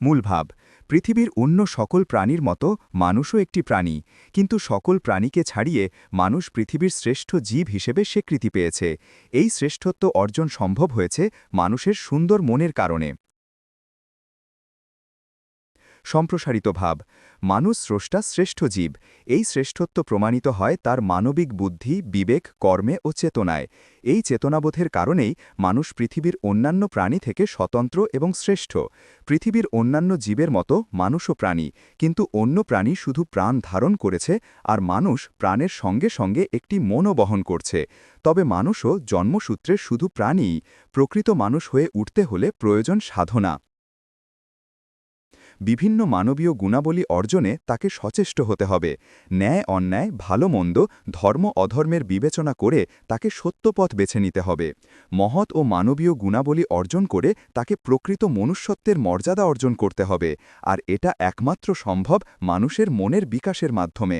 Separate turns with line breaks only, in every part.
মূলভাব পৃথিবীর অন্য সকল প্রাণীর মতো মানুষও একটি প্রাণী, কিন্তু সকল প্রাণীকে ছাড়িয়ে মানুষ পৃথিবীর শ্রেষ্ঠ জীব হিসেবে স্বীকৃতি পেয়েছে। এই শ্রেষ্ঠত্ব অর্জন সম্ভব হয়েছে মানুষের সুন্দর মনের কারণে। সম্প্রসারিত ভাব। মানুষ স্রষ্টা শ্রেষ্ঠ জীব। এই শ্রেষ্ঠত্ব প্রমাণিত হয় তার মানবিক বুদ্ধি, বিবেক, কর্মে ও চেতনায়। এই চেতনাবোধের কারণেই মানুষ পৃথিবীর অন্যান্য প্রাণী থেকে স্বতন্ত্র এবং শ্রেষ্ঠ। পৃথিবীর অন্যান্য জীবের মতো মানুষও প্রাণী, কিন্তু অন্য প্রাণী শুধু প্রাণ ধারণ করেছে আর মানুষ প্রাণের সঙ্গে সঙ্গে একটি মনও বহন করছে। তবে মানুষও জন্মসূত্রে শুধু প্রাণীই। প্রকৃত মানুষ হয়ে উঠতে হলে প্রয়োজন সাধনা। বিভিন্ন মানবীয় গুণাবলী অর্জনে তাকে সচেষ্ট হতে হবে। ন্যায়, অন্যায়, ভালো, মন্দ, ধর্ম, অধর্মের বিবেচনা করে তাকে সত্যপথ বেছে নিতে হবে। মহৎ ও মানবীয় গুণাবলী অর্জন করে তাকে প্রকৃত মনুষ্যত্বের মর্যাদা অর্জন করতে হবে। আর এটা একমাত্র সম্ভব মানুষের মনের বিকাশের মাধ্যমে।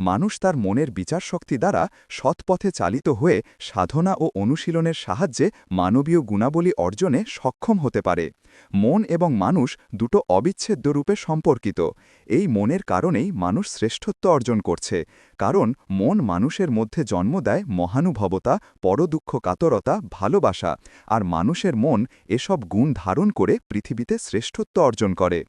মানুষ তার মনের বিচারশক্তি দ্বারা সৎপথে চালিত হয়ে সাধনা ও অনুশীলনের সাহায্যে মানবীয় গুণাবলী অর্জনে সক্ষম হতে পারে। মন এবং মানুষ দুটো অবিচ্ছেদ্য রূপে সম্পর্কিত। এই মনের কারণেই মানুষ শ্রেষ্ঠত্ব অর্জন করছে। কারণ মন মানুষের মধ্যে জন্ম দেয় মহানুভবতা, পরদুঃখ, কাতরতা, ভালোবাসা আর মানুষের মন এসব গুণ ধারণ করে পৃথিবীতে শ্রেষ্ঠত্ব অর্জন করে।